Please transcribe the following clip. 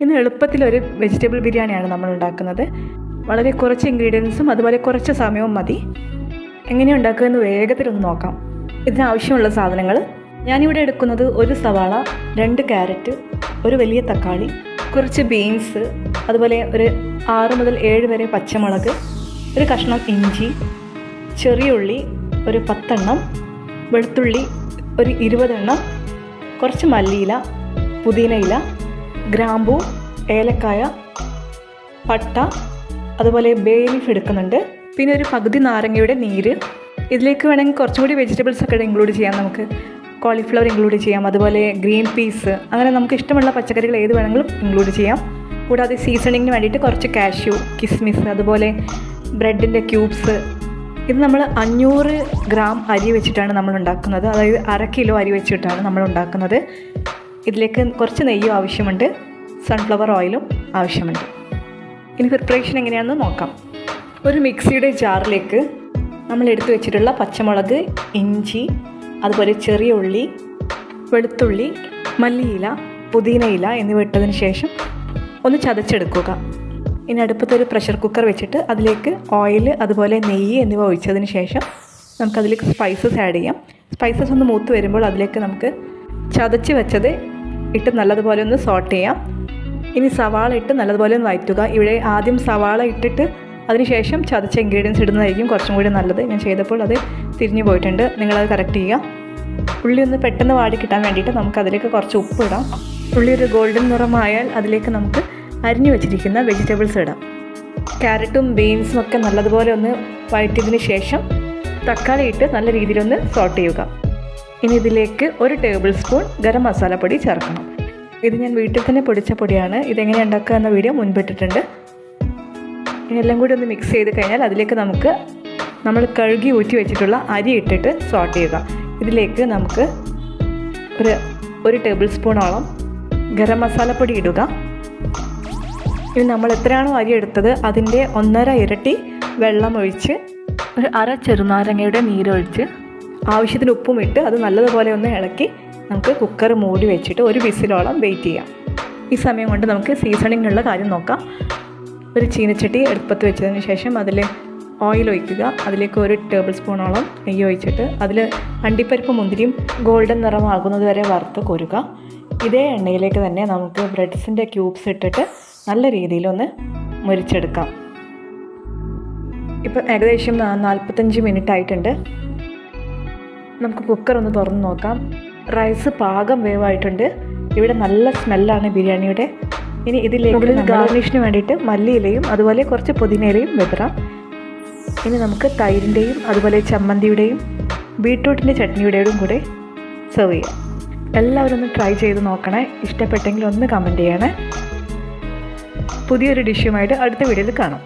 ഇന്ന് എളുപ്പത്തിലൊരു വെജിറ്റബിൾ ബിരിയാണിയാണ് നമ്മൾ ഉണ്ടാക്കുന്നത് വളരെ കുറച്ച് ഇൻഗ്രീഡിയൻസും അതുപോലെ കുറച്ച് സമയവും മതി. എങ്ങനെ ഉണ്ടാക്കുകയെന്ന് വേഗത്തിലൊന്ന് നോക്കാം. ഇതിനാവശ്യമുള്ള സാധനങ്ങൾ. ഞാനിവിടെ എടുക്കുന്നത് ഒരു സവാള രണ്ട് ക്യാരറ്റ് ഒരു വലിയ തക്കാളി കുറച്ച് ബീൻസ് അതുപോലെ ഒരു ആറ് മുതൽ ഏഴ് വരെ പച്ചമുളക് ഒരു കഷ്ണം ഇഞ്ചി ചെറിയ ഉള്ളി ഒരു പത്തെണ്ണം വെളുത്തുള്ളി ഒരു ഇരുപതെണ്ണം കുറച്ച് മല്ലിയില പുതിനയില ഗ്രാമ്പൂ ഏലക്കായ പട്ട അതുപോലെ ബേ ലീഫ് എടുക്കുന്നുണ്ട്. പിന്നെ ഒരു പകുതി നാരങ്ങയുടെ നീര്. ഇതിലേക്ക് വേണമെങ്കിൽ കുറച്ചും കൂടി വെജിറ്റബിൾസ് ഒക്കെ ഇൻക്ലൂഡ് ചെയ്യാം നമുക്ക്. കോളിഫ്ലവർ ഇൻക്ലൂഡ് ചെയ്യാം. അതുപോലെ ഗ്രീൻ പീസ് അങ്ങനെ നമുക്ക് ഇഷ്ടമുള്ള പച്ചക്കറികൾ ഏത് വേണമെങ്കിലും ഇൻക്ലൂഡ് ചെയ്യാം. കൂടാതെ സീസണിങ്ങിന് വേണ്ടിയിട്ട് കുറച്ച് കാഷ്യൂ കിസ്മിസ് അതുപോലെ ബ്രെഡിന്റെ ക്യൂബ്സ് ഇത് നമ്മൾ അഞ്ഞൂറ് ഗ്രാം അരി വെച്ചിട്ടാണ് നമ്മൾ ഉണ്ടാക്കുന്നത്. അതായത് അര കിലോ അരി വെച്ചിട്ടാണ് നമ്മൾ ഉണ്ടാക്കുന്നത്. ഇതിലേക്ക് കുറച്ച് നെയ്യും ആവശ്യമുണ്ട്. സൺഫ്ലവർ ഓയിലും ആവശ്യമുണ്ട്. ഇനി പ്രിപ്പറേഷൻ എങ്ങനെയാണെന്ന് നോക്കാം. ഒരു മിക്സിയുടെ ജാറിലേക്ക് നമ്മൾ എടുത്തു വെച്ചിട്ടുള്ള പച്ചമുളക് ഇഞ്ചി അതുപോലെ ചെറിയ ഉള്ളി വെളുത്തുള്ളി മല്ലിയില പുതിനയില എന്നിവ ഇട്ടതിന് ശേഷം ഒന്ന് ചതച്ചെടുക്കുക. ഇനി അടുപ്പത്തൊരു പ്രഷർ കുക്കർ വെച്ചിട്ട് അതിലേക്ക് ഓയിൽ അതുപോലെ നെയ്യ് എന്നിവ ഒഴിച്ചതിന് ശേഷം നമുക്കതിലേക്ക് സ്പൈസസ് ആഡ് ചെയ്യാം. സ്പൈസസ് ഒന്ന് മൂത്ത് വരുമ്പോൾ അതിലേക്ക് നമുക്ക് ചതച്ച് വെച്ചത് ഇട്ട് നല്ലതുപോലെ ഒന്ന് സോട്ട് ചെയ്യാം. ഇനി സവാള ഇട്ട് നല്ലതുപോലെ ഒന്ന് വഴറ്റുക ഇവിടെ ആദ്യം സവാള ഇട്ടിട്ട് അതിനുശേഷം ചതച്ച ഇൻഗ്രീഡിയൻസ് ഇടുന്നതായിരിക്കും കുറച്ചും കൂടി നല്ലത്. ഞാൻ ചെയ്തപ്പോൾ അത് തിരിഞ്ഞു പോയിട്ടുണ്ട്. നിങ്ങളത് കറക്റ്റ് ചെയ്യുക. ഉള്ളി ഒന്ന് പെട്ടെന്ന് വാടി കിട്ടാൻ വേണ്ടിയിട്ട് നമുക്ക് അതിലേക്ക് കുറച്ച് ഉപ്പ് ഇടാം. ഉള്ളി ഒരു ഗോൾഡൻ നിറമായാൽ അതിലേക്ക് നമുക്ക് അരിഞ്ഞു വെച്ചിരിക്കുന്ന വെജിറ്റബിൾസ് ഇടാം. ക്യാരറ്റും ബീൻസും ഒക്കെ നല്ലതുപോലെ ഒന്ന് വഴറ്റിയതിന് ശേഷം തക്കാളി ഇട്ട് നല്ല രീതിയിലൊന്ന് സോട്ട് ചെയ്യുക. ഇനി ഇതിലേക്ക് ഒരു ടേബിൾ സ്പൂൺ ഗരം മസാലപ്പൊടി ചേർക്കണം. ഇത് ഞാൻ വീട്ടിൽ തന്നെ പൊടിച്ച പൊടിയാണ്. ഇതെങ്ങനെ ഉണ്ടാക്കുക എന്ന വീഡിയോ മുൻപിട്ടിട്ടുണ്ട്. എല്ലാം കൂടി ഒന്ന് മിക്സ് ചെയ്ത് കഴിഞ്ഞാൽ അതിലേക്ക് നമുക്ക് നമ്മൾ കഴുകി ഊറ്റി വെച്ചിട്ടുള്ള അരി ഇട്ടിട്ട് സോട്ട് ചെയ്യുക. ഇതിലേക്ക് നമുക്ക് ഒരു ഒരു ടേബിൾ സ്പൂണോളം ഗരം മസാലപ്പൊടി ഇടുക. ഇനി നമ്മൾ എത്രയാണോ അരി എടുത്തത് അതിന്റെ ഒന്നര ഇരട്ടി വെള്ളം ഒഴിച്ച് ഒരു അര ചെറുനാരങ്ങയുടെ നീരൊഴിച്ച് ആവശ്യത്തിന് ഉപ്പും ഇട്ട് അത് നല്ലതുപോലെ ഒന്ന് ഇളക്കി നമുക്ക് കുക്കർ മൂടി വെച്ചിട്ട് ഒരു വിസിലോളം വെയിറ്റ് ചെയ്യാം. ഈ സമയം കൊണ്ട് നമുക്ക് സീസണിങ്ങിനുള്ള കാര്യം നോക്കാം. ഒരു ചീനച്ചട്ടി എടുപ്പത്ത് വെച്ചതിന് ശേഷം അതിൽ ഓയിൽ ഒഴിക്കുക. അതിലേക്ക് ഒരു ടേബിൾ സ്പൂണോളം നെയ്യ് ഒഴിച്ചിട്ട് അതിൽ അണ്ടിപ്പരിപ്പ് മുന്തിരിയും ഗോൾഡൻ നിറമാകുന്നത് വരെ വറുത്ത് കോരുക. ഇതേ എണ്ണയിലേക്ക് തന്നെ നമുക്ക് ബ്രെഡ്സിന്റെ ക്യൂബ്സ് ഇട്ടിട്ട് നല്ല രീതിയിലൊന്ന് മുരിച്ചെടുക്കാം. ഇപ്പം ഏകദേശം നാൽപ്പത്തഞ്ച് മിനിറ്റ് ആയിട്ടുണ്ട്. നമുക്ക് കുക്കർ ഒന്ന് തുറന്ന് നോക്കാം. റൈസ് പാകം വേവായിട്ടുണ്ട്. ഇവിടെ നല്ല സ്മെല്ലാണ് ബിരിയാണിയുടെ. ഇനി ഇതിലേക്ക് ഗാർണിഷിന് വേണ്ടിയിട്ട് മല്ലിയിലയും അതുപോലെ കുറച്ച് പുതിനയിലയും വെതറാം. ഇനി നമുക്ക് തൈരിന്റെയും അതുപോലെ ചമ്മന്തിയുടെയും ബീട്രൂട്ടിന്റെ ചട്നിയുടെയും കൂടെ സെർവ് ചെയ്യാം. എല്ലാവരും ഒന്ന് ട്രൈ ചെയ്ത് നോക്കണേ. ഇഷ്ടപ്പെട്ടെങ്കിൽ ഒന്ന് കമന്റ് ചെയ്യണേ. പുതിയൊരു ഡിഷുമായിട്ട് അടുത്ത വീഡിയോയിൽ കാണാം.